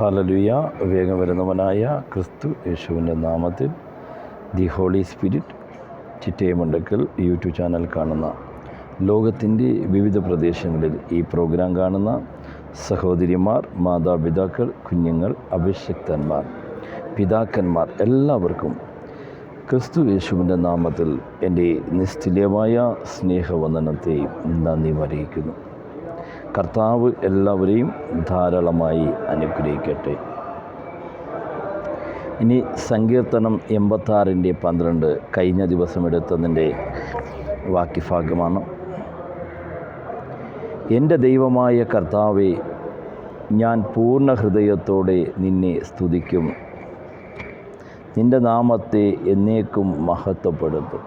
ഹാലലുയ വേഗം വരുന്നവനായ ക്രിസ്തു യേശുവിന്റെ നാമത്തിൽ the holy spirit Chittemundakkal YouTube channel കാണുന്ന ലോകത്തിന്റെ വിവിധ പ്രദേശങ്ങളിൽ ഈ പ്രോഗ്രാം കാണുന്ന സഹോദരിമാർ മാതാപിതാക്കൾ കുഞ്ഞുങ്ങൾ അഭിഷക്തന്മാർ പിതാക്കന്മാർ എല്ലാവർക്കും ക്രിസ്തു യേശുവിന്റെ നാമത്തിൽ എന്റെ നിസ്തുല്യമായ സ്നേഹവന്ദനത്തെയും നന്ദി അറിയിക്കുന്നു. കർത്താവ് എല്ലാവരെയും ധാരാളമായി അനുഗ്രഹിക്കട്ടെ. ഇനി സങ്കീർത്തനം എൺപത്താറിന്റെ പന്ത്രണ്ട് കഴിഞ്ഞ ദിവസം എടുത്തതിന്റെ വാക്യഭാഗമാണ്. എന്റെ ദൈവമായ കർത്താവെ ഞാൻ പൂർണ ഹൃദയത്തോടെ നിന്നെ സ്തുതിക്കും. നിന്റെ നാമത്തെ എന്നേക്കും മഹത്വപ്പെടുത്തും.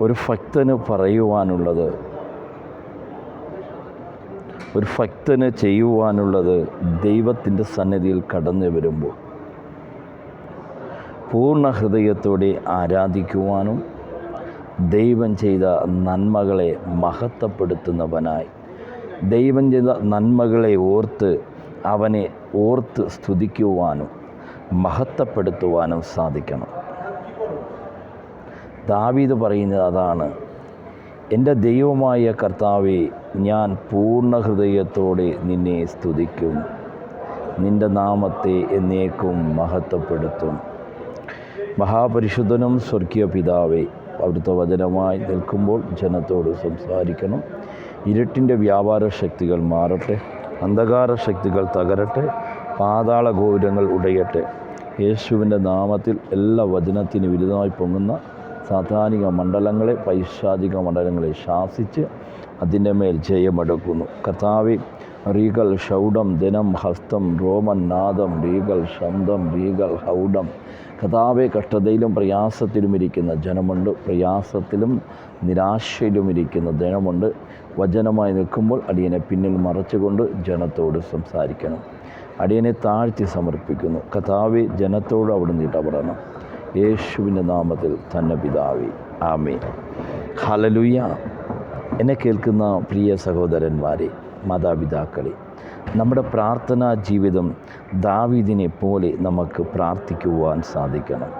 ഒരു ഭക്തന് പറയുവാനുള്ളത് ഒരു ഭക്തന് ചെയ്യുവാനുള്ളത് ദൈവത്തിന്റെ സന്നിധിയിൽ കടന്നു വരുമ്പോൾ പൂർണ ഹൃദയത്തോടെ ആരാധിക്കുവാനും ദൈവം ചെയ്ത നന്മകളെ മഹത്വപ്പെടുത്തുന്നവനായി. ദൈവം ചെയ്ത നന്മകളെ ഓർത്ത് അവനെ ഓർത്ത് സ്തുതിക്കുവാനും മഹത്വപ്പെടുത്തുവാനും സാധിക്കണം. ദാവീദ് പറയുന്നത് അതാണ്. എന്റെ ദൈവമായ കർത്താവെ ഞാൻ പൂർണ ഹൃദയത്തോടെ നിന്നെ സ്തുതിക്കും. നിന്റെ നാമത്തെ എന്നേക്കും മഹത്വപ്പെടുത്തും. മഹാപരിശുദ്ധനും സ്വർഗീയ പിതാവെ അവിടുത്തെ വചനമായി നിൽക്കുമ്പോൾ ജനത്തോട് സംസാരിക്കണം. ഇരുട്ടിന്റെ വ്യാപാര ശക്തികൾ മാറട്ടെ അന്ധകാര ശക്തികൾ തകരട്ടെ പാതാള ഗോപുരങ്ങൾ ഉടയട്ടെ. യേശുവിന്റെ നാമത്തിൽ എല്ലാ വചനത്തിന് വിരുദ്ധമായി പൊങ്ങുന്ന സാധാനിക മണ്ഡലങ്ങളെ പൈശാചിക മണ്ഡലങ്ങളെ ശാസിച്ച് അതിന്റെ മേൽ ജയമെടുക്കുന്നു. കർത്താവി റീഗൽ ഷൗഡം ദിനം ഹസ്തം റോമൻ നാദം റീഗൽ ശബ്ദം റീഗൽ ഹൗഡം. കഥാവെ കഷ്ടതയിലും പ്രയാസത്തിലും ഇരിക്കുന്ന ജനമുണ്ട്. പ്രയാസത്തിലും നിരാശയിലും ഇരിക്കുന്ന ജനമുണ്ട്. വചനമായി നിൽക്കുമ്പോൾ അടിയനെ പിന്നിൽ മറച്ചുകൊണ്ട് ജനത്തോട് സംസാരിക്കണം. അടിയനെ താഴ്ത്തി സമർപ്പിക്കുന്നു. കഥാവെ ജനത്തോട് അവിടുന്ന് ഇടപെടണം. യേശുവിന്റെ നാമത്തിൽ തന്നെ പിതാവി. ആമേ ഹലലുയ്യ എന്നെ കേൾക്കുന്ന പ്രിയ സഹോദരന്മാരെ മാതാപിതാക്കളെ നമ്മുടെ പ്രാർത്ഥനാ ജീവിതം ദാവീദിനെ പോലെ നമുക്ക് പ്രാർത്ഥിക്കുവാൻ സാധിക്കണം.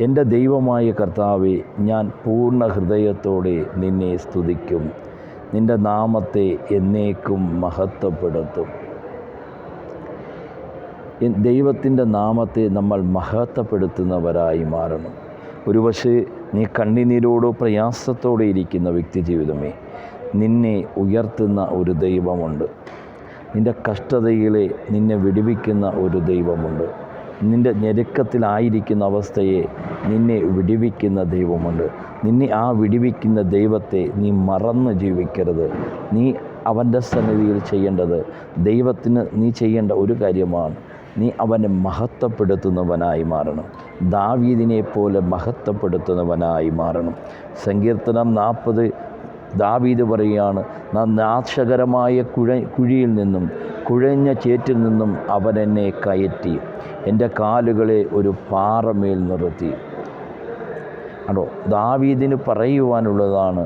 എന്റെ ദൈവമായ കർത്താവെ ഞാൻ പൂർണ ഹൃദയത്തോടെ നിന്നെ സ്തുതിക്കും. നിന്റെ നാമത്തെ എന്നേക്കും മഹത്വപ്പെടുത്തും. ദൈവത്തിന്റെ നാമത്തെ നമ്മൾ മഹത്വപ്പെടുത്തുന്നവരായി മാറണം. ഒരുപക്ഷെ നീ കണ്ണിനീരോടോ പ്രയാസത്തോടെ ഇരിക്കുന്ന വ്യക്തി ജീവിതമേ നിന്നെ ഉയർത്തുന്ന ഒരു ദൈവമുണ്ട്. നിന്റെ കഷ്ടതയിലെ നിന്നെ വിടിവിക്കുന്ന ഒരു ദൈവമുണ്ട്. നിന്റെ ഞെരുക്കത്തിലായിരിക്കുന്ന അവസ്ഥയെ നിന്നെ വിടിവിക്കുന്ന ദൈവമുണ്ട്. നിന്നെ ആ വിടിവിക്കുന്ന ദൈവത്തെ നീ മറന്ന് ജീവിക്കരുത്. നീ അവന്റെ സന്നിധിയിൽ ചെയ്യേണ്ടത് ദൈവത്തിന് നീ ചെയ്യേണ്ട ഒരു കാര്യമാണ്. നീ അവനെ മഹത്വപ്പെടുത്തുന്നവനായി മാറണം. ദാവീദിനെ പോലെ മഹത്വപ്പെടുത്തുന്നവനായി മാറണം. സങ്കീർത്തനം നാൽപ്പത് ദാവീദ് പറയുകയാണ് നാശകരമായ കുഴ കുഴിയിൽ നിന്നും കുഴഞ്ഞ ചേറ്റിൽ നിന്നും അവനെന്നെ കയറ്റി. എന്റെ കാലുകളെ ഒരു പാറമേൽ നിർത്തി. ആണോ ദാവീദിന് പറയുവാനുള്ളതാണ്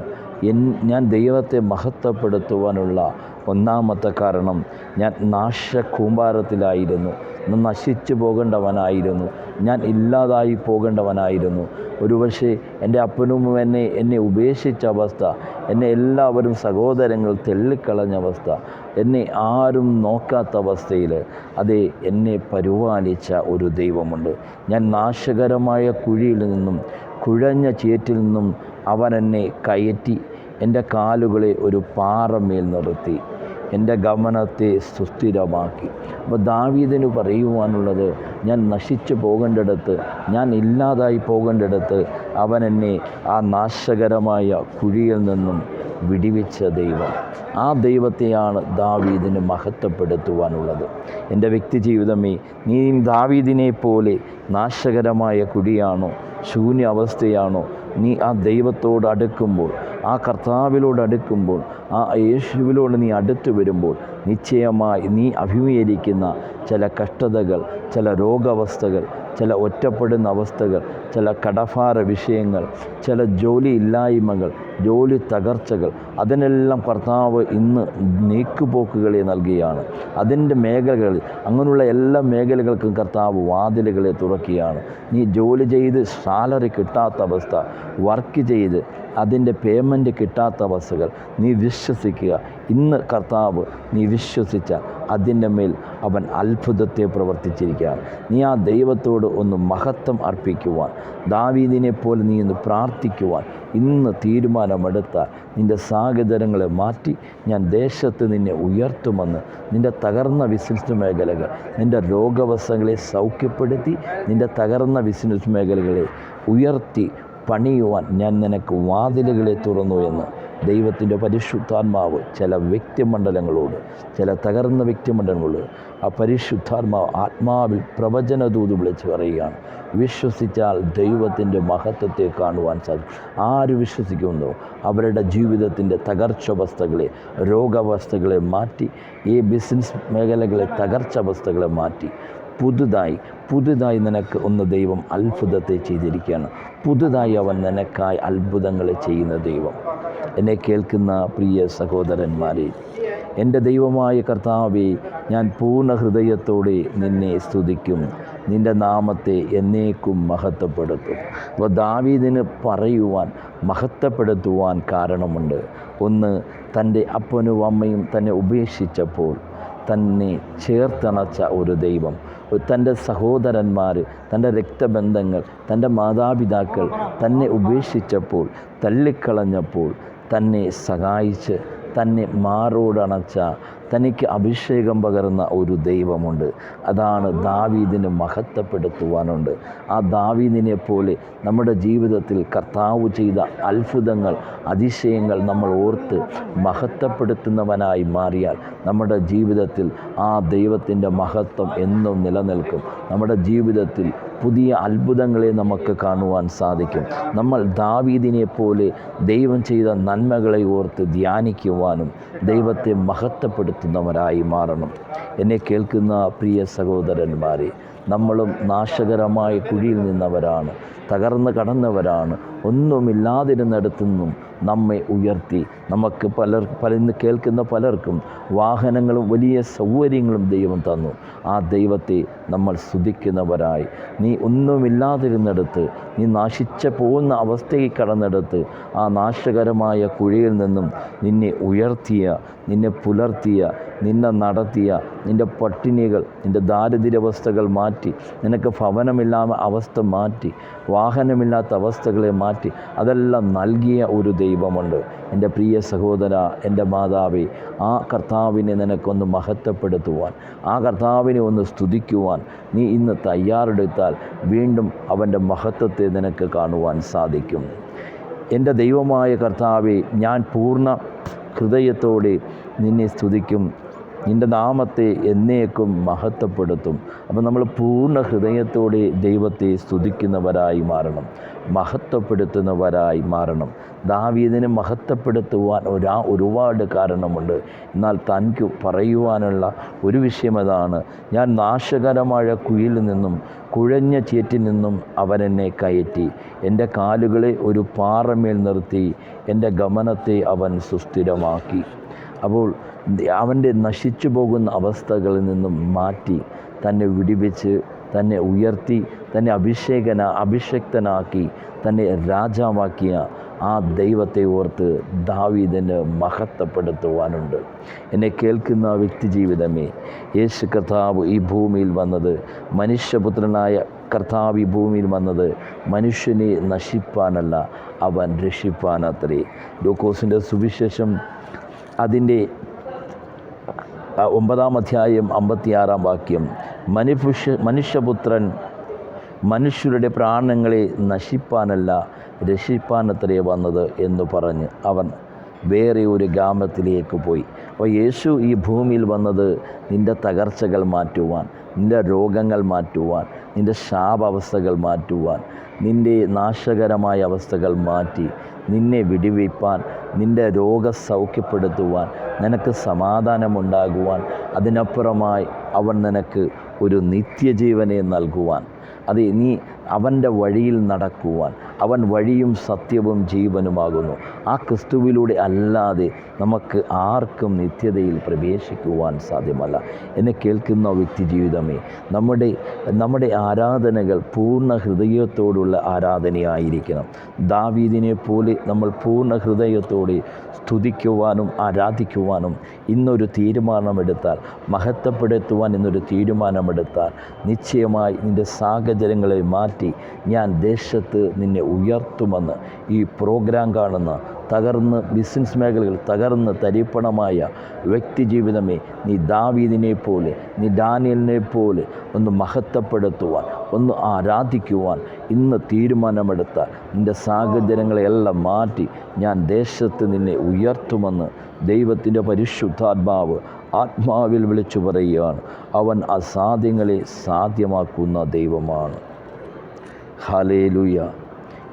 എൻ ഞാൻ ദൈവത്തെ മഹത്വപ്പെടുത്തുവാനുള്ള ഒന്നാമത്തെ കാരണം ഞാൻ നാശ കൂമ്പാരത്തിലായിരുന്നു നശിച്ചു പോകേണ്ടവനായിരുന്നു. ഞാൻ ഇല്ലാതായി പോകേണ്ടവനായിരുന്നു. ഒരുപക്ഷെ എന്റെ അപ്പനും എന്നെ എന്നെ ഉപേക്ഷിച്ച അവസ്ഥ എന്നെ എല്ലാവരും സഹോദരങ്ങൾ തെള്ളിക്കളഞ്ഞ അവസ്ഥ എന്നെ ആരും നോക്കാത്ത അവസ്ഥയിൽ അതെ എന്നെ പരിപാലിച്ച ഒരു ദൈവമുണ്ട്. ഞാൻ നാശകരമായ കുഴിയിൽ നിന്നും കുഴഞ്ഞ ചേറ്റിൽ നിന്നും അവൻ എന്നെ കയറ്റി എന്റെ കാലുകളെ ഒരു പാറമേൽ നിർത്തി. എന്റെ ഗമനത്തെ സുസ്ഥിരമാക്കി. അപ്പോൾ ദാവീദിന് പറയുവാനുള്ളത് ഞാൻ നശിച്ചു പോകേണ്ടിടത്ത് ഞാൻ ഇല്ലാതായി പോകേണ്ടിടത്ത് അവൻ എന്നെ ആ നാശകരമായ കുഴിയിൽ നിന്നും വിടിവിച്ച ദൈവം. ആ ദൈവത്തെയാണ് ദാവീദിന് മഹത്വപ്പെടുത്തുവാനുള്ളത്. എന്റെ വ്യക്തി ജീവിതമേ നീ ദാവീദിനെ പോലെ നാശകരമായ കുഴിയാണോ ശൂന്യ അവസ്ഥയാണോ നീ ആ ദൈവത്തോട് അടുക്കുമ്പോൾ ആ കർത്താവിലോട് അടുക്കുമ്പോൾ ആ യേശുവിലോട് നീ അടുത്തു വരുമ്പോൾ നിശ്ചയമായി നീ അഭിമുഖീകരിക്കുന്ന ചില കഷ്ടതകൾ ചില രോഗാവസ്ഥകൾ ചില ഒറ്റപ്പെടുന്ന അവസ്ഥകൾ ചില കടഫാര വിഷയങ്ങൾ ചില ജോലി ഇല്ലായ്മകൾ ജോലി തകർച്ചകൾ അതിനെല്ലാം കർത്താവ് ഇന്ന് നീക്കുപോക്കുകളെ നൽകുകയാണ് അതിന്റെ മേഖലകളിൽ അങ്ങനെയുള്ള എല്ലാ മേഖലകൾക്കും കർത്താവ് വാതിലുകളെ തുറക്കുകയാണ്. നീ ജോലി ചെയ്ത് സാലറി കിട്ടാത്ത അവസ്ഥ വർക്ക് ചെയ്ത് അതിന്റെ പേയ്മെന്റ് കിട്ടാത്ത ബസ്സുകൾ നീ വിശ്വസിക്കുക. ഇന്ന് കർത്താവ് നീ വിശ്വസിച്ച അതിന്റെ മേൽ അവൻ അത്ഭുതത്തെ പ്രവർത്തിച്ചിരിക്കുകയാണ്. നീ ആ ദൈവത്തോട് ഒന്ന് മഹത്വം അർപ്പിക്കുവാൻ ദാവീദിനെ പോലെ നീ ഒന്ന് പ്രാർത്ഥിക്കുവാൻ ഇന്ന് തീരുമാനമെടുത്താൽ നിന്റെ സാഹചര്യങ്ങളെ മാറ്റി ഞാൻ ദേശത്ത് നിന്നെ ഉയർത്തുമെന്ന് നിന്റെ തകർന്ന ബിസിനസ് മേഖലകൾ നിന്റെ രോഗവസ്ഥകളെ സൗഖ്യപ്പെടുത്തി നിന്റെ തകർന്ന ബിസിനസ് മേഖലകളെ ഉയർത്തി പണിയുവാൻ ഞാൻ നിനക്ക് വാതിലുകളെ തുറന്നു എന്ന്. ദൈവത്തിന്റെ പരിശുദ്ധാത്മാവ് ചില വ്യക്തിമണ്ഡലങ്ങളോട് ചില തകർന്ന വ്യക്തിമണ്ഡലങ്ങളോട് ആ പരിശുദ്ധാത്മാവ് ആത്മാവിൽ പ്രവചനദൂത് വിളിച്ച് പറയുകയാണ്. വിശ്വസിച്ചാൽ ദൈവത്തിന്റെ മഹത്വത്തെ കാണുവാൻ സാധിക്കും. ആര് വിശ്വസിക്കുന്നു അവരുടെ ജീവിതത്തിന്റെ തകർച്ചവസ്ഥകളെ രോഗാവസ്ഥകളെ മാറ്റി ഈ ബിസിനസ് മേഖലകളെ തകർച്ചവസ്ഥകളെ മാറ്റി പുതുതായി പുതുതായി നിനക്ക് ഒന്ന് ദൈവം അത്ഭുതത്തെ ചെയ്തിരിക്കുകയാണ്. പുതുതായി അവൻ നിനക്കായി അത്ഭുതങ്ങളെ ചെയ്യുന്ന ദൈവം. എന്നെ കേൾക്കുന്ന പ്രിയ സഹോദരന്മാരെ എന്റെ ദൈവമായ കർത്താവെ ഞാൻ പൂർണ ഹൃദയത്തോടെ നിന്നെ സ്തുതിക്കും. നിന്റെ നാമത്തെ എന്നേക്കും മഹത്വപ്പെടുത്തും. അപ്പോൾ ദാവീദിന് പറയുവാൻ മഹത്വപ്പെടുത്തുവാൻ കാരണമുണ്ട്. ഒന്ന് തന്റെ അപ്പനും അമ്മയും തന്നെ ഉപേക്ഷിച്ചപ്പോൾ തന്നെ ചേർത്തണച്ച ഒരു ദൈവം. തന്റെ സഹോദരന്മാർ തന്റെ രക്തബന്ധങ്ങൾ തന്റെ മാതാപിതാക്കൾ തന്നെ ഉപേക്ഷിച്ചപ്പോൾ തള്ളിക്കളഞ്ഞപ്പോൾ തന്നെ സഹായിച്ച് തന്നെ മാറോടണച്ച തനിക്ക് അഭിഷേകം പകർന്ന ഒരു ദൈവമുണ്ട്. അതാണ് ദാവീദിനെ മഹത്വപ്പെടുത്തുവാനുണ്ട്. ആ ദാവീദിനെ പോലെ നമ്മുടെ ജീവിതത്തിൽ കർത്താവ് ചെയ്ത അത്ഭുതങ്ങൾ അതിശയങ്ങൾ നമ്മൾ ഓർത്ത് മഹത്വപ്പെടുത്തുന്നവനായി മാറിയാൽ നമ്മുടെ ജീവിതത്തിൽ ആ ദൈവത്തിന്റെ മഹത്വം എന്നും നിലനിൽക്കും. നമ്മുടെ ജീവിതത്തിൽ പുതിയ അത്ഭുതങ്ങളെ നമുക്ക് കാണുവാൻ സാധിക്കും. നമ്മൾ ദാവീദിനെ പോലെ ദൈവം ചെയ്ത നന്മകളെ ഓർത്ത് ധ്യാനിക്കുവാനും ദൈവത്തെ മഹത്വപ്പെടുത്തുന്നവരായി മാറണം. എന്നെ കേൾക്കുന്ന പ്രിയ സഹോദരന്മാരെ നമ്മളും നാശകരമായ കുഴിയിൽ നിന്നവരാണ് തകർന്ന് കടന്നവരാണ്. ഒന്നുമില്ലാതിരുന്നിടത്തുനിന്നും നമ്മെ ഉയർത്തി. നമുക്ക് പലർ പല ഇന്ന് കേൾക്കുന്ന പലർക്കും വാഹനങ്ങളും വലിയ സൗകര്യങ്ങളും ദൈവം തന്നു. ആ ദൈവത്തെ നമ്മൾ സ്തുതിക്കുന്നവരായി. നീ ഒന്നുമില്ലാതിരുന്നിടത്ത് നീ നാശിച്ച പോകുന്ന അവസ്ഥയിൽ കടന്നെടുത്ത് ആ നാശകരമായ കുഴിയിൽ നിന്നും നിന്നെ ഉയർത്തിയ നിന്നെ പുലർത്തിയ നിന്നെ നടത്തിയ നിന്റെ പട്ടിണികൾ നിന്റെ ദാരിദ്ര്യാവസ്ഥകൾ മാറ്റി. നിനക്ക് ഭവനമില്ലാത്ത അവസ്ഥ മാറ്റി. വാഹനമില്ലാത്ത അവസ്ഥകളെ മാറ്റി. അതെല്ലാം നൽകിയ ഒരു ദൈവമുണ്ട്. എന്റെ പ്രിയ സഹോദര എന്റെ മാതാവേ ആ കർത്താവിനെ നിനക്കൊന്ന് മഹത്വപ്പെടുത്തുവാൻ ആ കർത്താവിനെ ഒന്ന് സ്തുതിക്കുവാൻ നീ ഇന്ന് തയ്യാറെടുത്താൽ വീണ്ടും അവന്റെ മഹത്വത്തെ നിനക്ക് കാണുവാൻ സാധിക്കും. എന്റെ ദൈവമായ കർത്താവെ ഞാൻ പൂർണ ഹൃദയത്തോടെ നിന്നെ സ്തുതിക്കും. നിന്റെ നാമത്തെ എന്നേക്കും മഹത്വപ്പെടുത്തും. അപ്പോൾ നമ്മൾ പൂർണ ഹൃദയത്തോടെ ദൈവത്തെ സ്തുതിക്കുന്നവരായി മാറണം. മഹത്വപ്പെടുത്തുന്നവരായി മാറണം. ദാവീദിനെ മഹത്വപ്പെടുത്തുവാൻ ഒരാ ഒരുപാട് കാരണമുണ്ട്. എന്നാൽ തനിക്ക് പറയുവാനുള്ള ഒരു വിഷയം അതാണ്. ഞാൻ നാശകരമായ കുയിൽ നിന്നും കുഴഞ്ഞ ചേറ്റിൽ നിന്നും അവനെന്നെ കയറ്റി. എന്റെ കാലുകളെ ഒരു പാറമേൽ നിർത്തി. എന്റെ ഗമനത്തെ അവൻ സുസ്ഥിരമാക്കി. അപ്പോൾ അവന്റെ നശിച്ചു പോകുന്ന അവസ്ഥകളിൽ നിന്നും മാറ്റി തന്നെ വിടിവെച്ച് തന്നെ ഉയർത്തി തന്നെ അഭിഷേകന അഭിഷക്തനാക്കി തന്നെ രാജാവാക്കിയ ആ ദൈവത്തെ ഓർത്ത് ദാവീദിന് മഹത്വപ്പെടുത്തുവാനുണ്ട്. എന്നെ കേൾക്കുന്ന വ്യക്തി ജീവിതമേ യേശു കർത്താവ് ഈ ഭൂമിയിൽ വന്നത് മനുഷ്യപുത്രനായ കർത്താവ് ഈ ഭൂമിയിൽ വന്നത് മനുഷ്യനെ നശിപ്പാനല്ല അവൻ രക്ഷിപ്പാനത്രേ. ലൂക്കോസിന്റെ സുവിശേഷം അതിന്റെ ഒമ്പതാം അധ്യായം അമ്പത്തിയാറാം വാക്യം. മനുഷ്യ മനുഷ്യപുത്രൻ മനുഷ്യരുടെ പ്രാണങ്ങളെ നശിപ്പാനല്ല രക്ഷിപ്പാനത്രേ വന്നത് എന്ന് പറഞ്ഞ് അവൻ വേറെ ഒരു ഗ്രാമത്തിലേക്ക് പോയി. അപ്പോൾ യേശു ഈ ഭൂമിയിൽ വന്നത് നിന്റെ തകർച്ചകൾ മാറ്റുവാൻ നിന്റെ രോഗങ്ങൾ മാറ്റുവാൻ നിന്റെ ശാപാവസ്ഥകൾ മാറ്റുവാൻ നിന്റെ നാശകരമായ അവസ്ഥകൾ മാറ്റി നിന്നെ വിടിവയ്പ്പാൻ നിന്റെ രോഗസൗഖ്യപ്പെടുത്തുവാൻ നിനക്ക് സമാധാനമുണ്ടാകുവാൻ അതിനപ്പുറമായി അവൻ നിനക്ക് ഒരു നിത്യജീവനെ നൽകുവാൻ. അത് നീ അവന്റെ വഴിയിൽ നടക്കുവാൻ. അവൻ വഴിയും സത്യവും ജീവനുമാകുന്നു. ആ ക്രിസ്തുവിലൂടെ അല്ലാതെ നമുക്ക് ആർക്കും നിത്യതയിൽ പ്രവേശിക്കുവാൻ സാധ്യമല്ല. എന്നെ കേൾക്കുന്ന വ്യക്തി ജീവിതമേ നമ്മുടെ നമ്മുടെ ആരാധനകൾ പൂർണ ഹൃദയത്തോടുള്ള ആരാധനയായിരിക്കണം. ദാവീദിനെ പോലെ നമ്മൾ പൂർണ ഹൃദയത്തോടെ സ്തുതിക്കുവാനും ആരാധിക്കുവാനും ഇന്നൊരു തീരുമാനമെടുത്താൽ മഹത്വപ്പെടുത്തുവാൻ ഇന്നൊരു തീരുമാനമെടുത്താൽ നിശ്ചയമായി നിന്റെ സാഹചര്യങ്ങളെ മാറ്റി ഞാൻ ദേശത്ത് നിന്നെ ഉയർത്തുമെന്ന് ഈ പ്രോഗ്രാം കാണുന്ന തകർന്ന് ബിസിനസ് മേഖലകൾ തകർന്ന് തരിപ്പണമായ വ്യക്തി ജീവിതമേ നീ ദാവീദിനെ പോലെ നീ ഡാനിയലിനെ പോലെ ഒന്ന് മഹത്വപ്പെടുത്തുവാൻ ഒന്ന് ആരാധിക്കുവാൻ ഇന്ന് തീരുമാനമെടുത്താൽ നിന്റെ സാഹചര്യങ്ങളെല്ലാം മാറ്റി ഞാൻ ദേശത്ത് നിന്നെ ഉയർത്തുമെന്ന് ദൈവത്തിന്റെ പരിശുദ്ധാത്മാവ് ആത്മാവിൽ വിളിച്ചു പറയുകയാണ്. അവൻ അസാധ്യങ്ങളെ സാധ്യമാക്കുന്ന ദൈവമാണ്. ഹലേലുയ.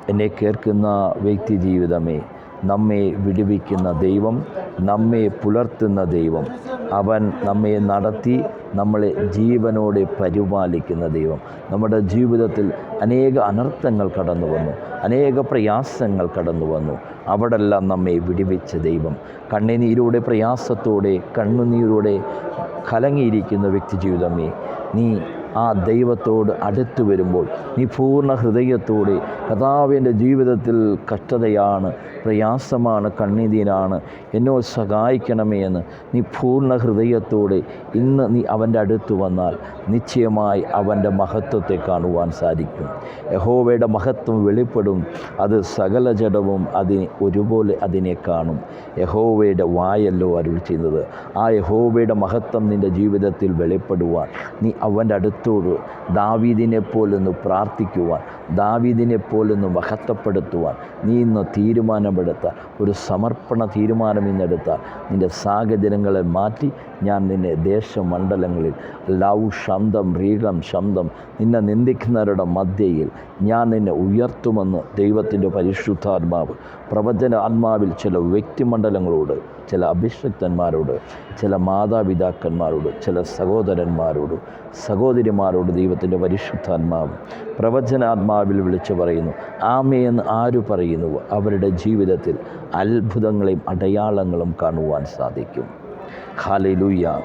എന്നെ കേൾക്കുന്ന വ്യക്തി ജീവിതമേ നമ്മെ വിടുവിക്കുന്ന ദൈവം നമ്മെ പുലർത്തുന്ന ദൈവം അവൻ നമ്മെ നടത്തി നമ്മളെ ജീവനോടെ പരിപാലിക്കുന്ന ദൈവം. നമ്മുടെ ജീവിതത്തിൽ അനേക അനർത്ഥങ്ങൾ കടന്നു വന്നു അനേക പ്രയാസങ്ങൾ കടന്നു വന്നു. അവിടെല്ലാം നമ്മെ വിടുവിച്ച ദൈവം. കണ്ണുനീരോടെ പ്രയാസത്തോടെ കണ്ണുനീരോടെ കലങ്ങിയിരിക്കുന്ന വ്യക്തി ജീവിതമേ നീ ആ ദൈവത്തോട് അടുത്ത് വരുമ്പോൾ നീ പൂർണ ഹൃദയത്തോടെ കഥാവിന്റെ ജീവിതത്തിൽ കഷ്ടതയാണ് പ്രയാസമാണ് കണ്ണീതിനാണ് എന്നോ സഹായിക്കണമേ എന്ന് നീ പൂർണ ഹൃദയത്തോടെ ഇന്ന് നീ അവന്റെ അടുത്ത് വന്നാൽ നിശ്ചയമായി അവന്റെ മഹത്വത്തെ കാണുവാൻ സാധിക്കും. യഹോവയുടെ മഹത്വം വെളിപ്പെടും അത് സകല ജഡവും അതിനെ ഒരുപോലെ അതിനെ കാണും. യഹോവയുടെ വായല്ലോ അരുൾ ചെയ്യുന്നത് ആ യഹോവയുടെ മഹത്വം നിന്റെ ജീവിതത്തിൽ വെളിപ്പെടുവാൻ നീ അവന്റെ അടുത്തോട് ദാവീദിനെ പോലൊന്ന് പ്രാർത്ഥിക്കുവാൻ ദാവീദിനെ പോലൊന്ന് മഹത്വപ്പെടുത്തുവാൻ നീ ഇന്ന് തീരുമാനമെടുത്ത ഒരു സമർപ്പണ തീരുമാനം ഇന്നെടുത്താൽ നിന്റെ സാഹചര്യങ്ങളെ മാറ്റി ഞാൻ നിന്നെ ദേശമണ്ഡലങ്ങളിൽ ലൗ ശബ്ദം റീകം ശബ്ദം നിന്നെ നിന്ദിക്കുന്നവരുടെ മധ്യയിൽ ഞാൻ നിന്നെ ഉയർത്തുമെന്ന് ദൈവത്തിന്റെ പരിശുദ്ധാത്മാവ് പ്രവചന ആത്മാവിൽ ചില വ്യക്തിമണ്ഡലങ്ങളോട് ചില അഭിഷക്തന്മാരോട് ചില മാതാപിതാക്കന്മാരോട് ചില സഹോദരന്മാരോട് സഹോദരിമാരോട് ദൈവത്തിന്റെ പരിശുദ്ധാത്മാവ് പ്രവചനാത്മാവിൽ വിളിച്ചു പറയുന്നു ആമയെന്ന് ആര് പറയുന്നു അവരുടെ ജീവിതത്തിൽ അത്ഭുതങ്ങളെയും അടയാളങ്ങളും കാണുവാൻ സാധിക്കും. ഖാലിലൂയ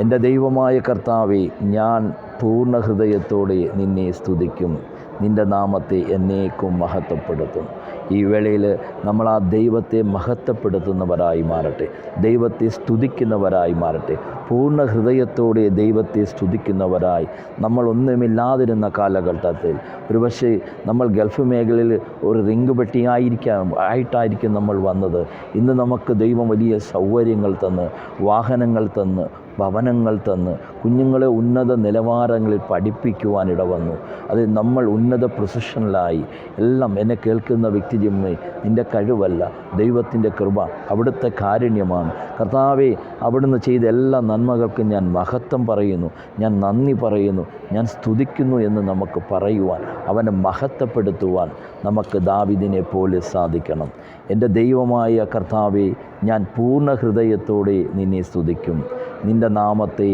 എന്റെ ദൈവമായ കർത്താവെ ഞാൻ പൂർണ ഹൃദയത്തോടെ നിന്നെ സ്തുതിക്കും. നിന്റെ നാമത്തെ എന്നേക്കും മഹത്വപ്പെടുത്തും. ഈ വേളയിൽ നമ്മൾ ആ ദൈവത്തെ മഹത്വപ്പെടുത്തുന്നവരായി മാറട്ടെ. ദൈവത്തെ സ്തുതിക്കുന്നവരായി മാറട്ടെ. പൂർണ ഹൃദയത്തോടെ ദൈവത്തെ സ്തുതിക്കുന്നവരായി. നമ്മൾ ഒന്നുമില്ലാതിരുന്ന കാലഘട്ടത്തിൽ. ഒരുപക്ഷെ നമ്മൾ ഗൾഫ് മേഖലയിൽ ഒരു റിങ്ക് പെട്ടിയായിരിക്കാം ആയിട്ടായിരിക്കും നമ്മൾ വന്നത്. ഇന്ന് നമുക്ക് ദൈവം വലിയ സൗകര്യങ്ങൾ തന്ന് വാഹനങ്ങൾ തന്ന് ഭവനങ്ങൾ തന്ന് കുഞ്ഞുങ്ങളെ ഉന്നത നിലവാരങ്ങളിൽ പഠിപ്പിക്കുവാൻ ഇടവന്നു അത് നമ്മൾ ഉന്നത പ്രൊസിഷനിലായി എല്ലാം എന്നെ കേൾക്കുന്ന വ്യക്തി ജിമ്മേ നിന്റെ കഴിവല്ല. ദൈവത്തിന്റെ കൃപ അവിടുത്തെ കാരുണ്യമാണ്. കർത്താവെ അവിടുന്ന് ചെയ്ത എല്ലാ നന്മകൾക്കും ഞാൻ മഹത്വം പറയുന്നു. ഞാൻ നന്ദി പറയുന്നു. ഞാൻ സ്തുതിക്കുന്നു എന്ന് നമുക്ക് പറയുവാൻ അവനെ മഹത്വപ്പെടുത്തുവാൻ നമുക്ക് ദാവിദിനെ പോലെ സാധിക്കണം. എന്റെ ദൈവമായ കർത്താവെ ഞാൻ പൂർണ ഹൃദയത്തോടെ നിന്നെ സ്തുതിക്കും. നിന്റെ നാമത്തെ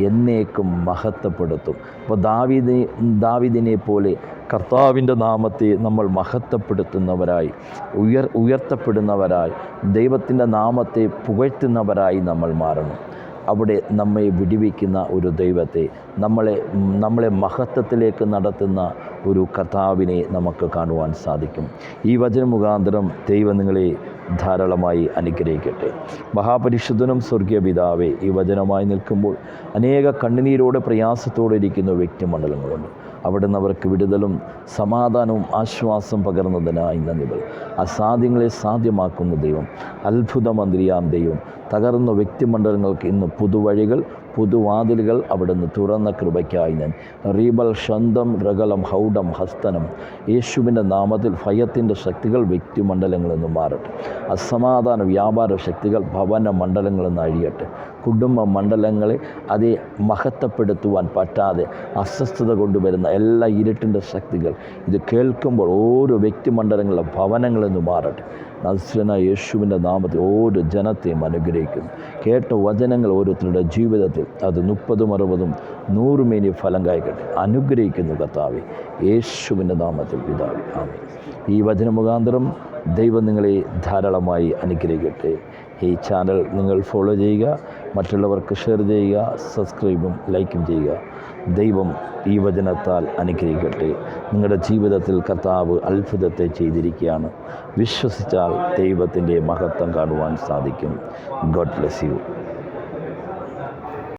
എന്നേക്കും മഹത്വപ്പെടുത്തും. അപ്പോൾ ദാവിദി ദാവിദിനെ പോലെ കർത്താവിന്റെ നാമത്തെ നമ്മൾ മഹത്വപ്പെടുത്തുന്നവരായി ഉയർ ഉയർത്തപ്പെടുന്നവരായി ദൈവത്തിന്റെ നാമത്തെ പുകഴ്ത്തുന്നവരായി നമ്മൾ മാറണം. അവിടെ നമ്മെ വിടിവിക്കുന്ന ഒരു ദൈവത്തെ നമ്മളെ നമ്മളെ മഹത്വത്തിലേക്ക് നടത്തുന്ന ഒരു കർത്താവിനെ നമുക്ക് കാണുവാൻ സാധിക്കും. ഈ വചന മുഖാന്തരം ദൈവം നിങ്ങളെ ധാരാളമായി അനുഗ്രഹിക്കട്ടെ. മഹാപരിശുദ്ധനും സ്വർഗീയ പിതാവേ ഈ വചനമായി നിൽക്കുമ്പോൾ അനേക കണ്ണുനീരോടെ പ്രയാസത്തോടെ ഇരിക്കുന്ന വ്യക്തിമണ്ഡലങ്ങളുണ്ട്. അവിടുന്ന് അവർക്ക് വിടുതലും സമാധാനവും ആശ്വാസം പകർന്നതിനായി നന്ദികൾ അസാധ്യങ്ങളെ സാധ്യമാക്കുന്ന ദൈവം അത്ഭുത മന്ത്രിയാം ദൈവം തകർന്ന വ്യക്തിമണ്ഡലങ്ങൾക്ക് ഇന്ന് പുതുവഴികൾ പുതുവാതിലുകൾ അവിടുന്ന് തുറന്ന കൃപയ്ക്കായി ഞാൻ. റീബൽ ഷന്തം രകലം ഹൗഡം ഹസ്തനം. യേശുവിന്റെ നാമത്തിൽ ഭയത്തിന്റെ ശക്തികൾ വ്യക്തിമണ്ഡലങ്ങളിൽ നിന്ന് മാറട്ടെ. അസമാധാന വ്യാപാര ശക്തികൾ ഭവന മണ്ഡലങ്ങളിൽ നിന്ന് അഴിയട്ടെ. കുടുംബ മണ്ഡലങ്ങളെ അതേ മഹത്വപ്പെടുത്തുവാൻ പറ്റാതെ അസ്വസ്ഥത കൊണ്ടുവരുന്ന എല്ലാ ഇരുട്ടിന്റെ ശക്തികൾ ഇത് കേൾക്കുമ്പോൾ ഓരോ വ്യക്തിമണ്ഡലങ്ങളിലെ ഭവനങ്ങളിൽ നിന്ന് മാറട്ടെ. നസ്രന യേശുവിന്റെ നാമത്തിൽ ഓരോ ജനത്തെയും അനുഗ്രഹിക്കുന്നു. കേട്ട വചനങ്ങൾ ഓരോരുത്തരുടെ ജീവിതത്തിൽ അത് മുപ്പതും അറുപതും നൂറുമേനി ഫലം കായ്ക്കട്ടെ. അനുഗ്രഹിക്കുന്നു കർത്താവെ. യേശുവിന്റെ നാമത്തിൽ പിതാവി. ആമി ഈ വചന മുഖാന്തരം ദൈവം നിങ്ങളെ ധാരാളമായി അനുഗ്രഹിക്കട്ടെ. ഈ ചാനൽ നിങ്ങൾ ഫോളോ ചെയ്യുക മറ്റുള്ളവർക്ക് ഷെയർ ചെയ്യുക സബ്സ്ക്രൈബും ലൈക്കും ചെയ്യുക. ദൈവം ഈ വചനത്താൽ അനുഗ്രഹിക്കട്ടെ. നിങ്ങളുടെ ജീവിതത്തിൽ കർത്താവ് അത്ഭുതത്തെ ചെയ്തിരിക്കുകയാണ്. വിശ്വസിച്ചാൽ ദൈവത്തിന്റെ മഹത്വം കാണുവാൻ സാധിക്കും. God bless you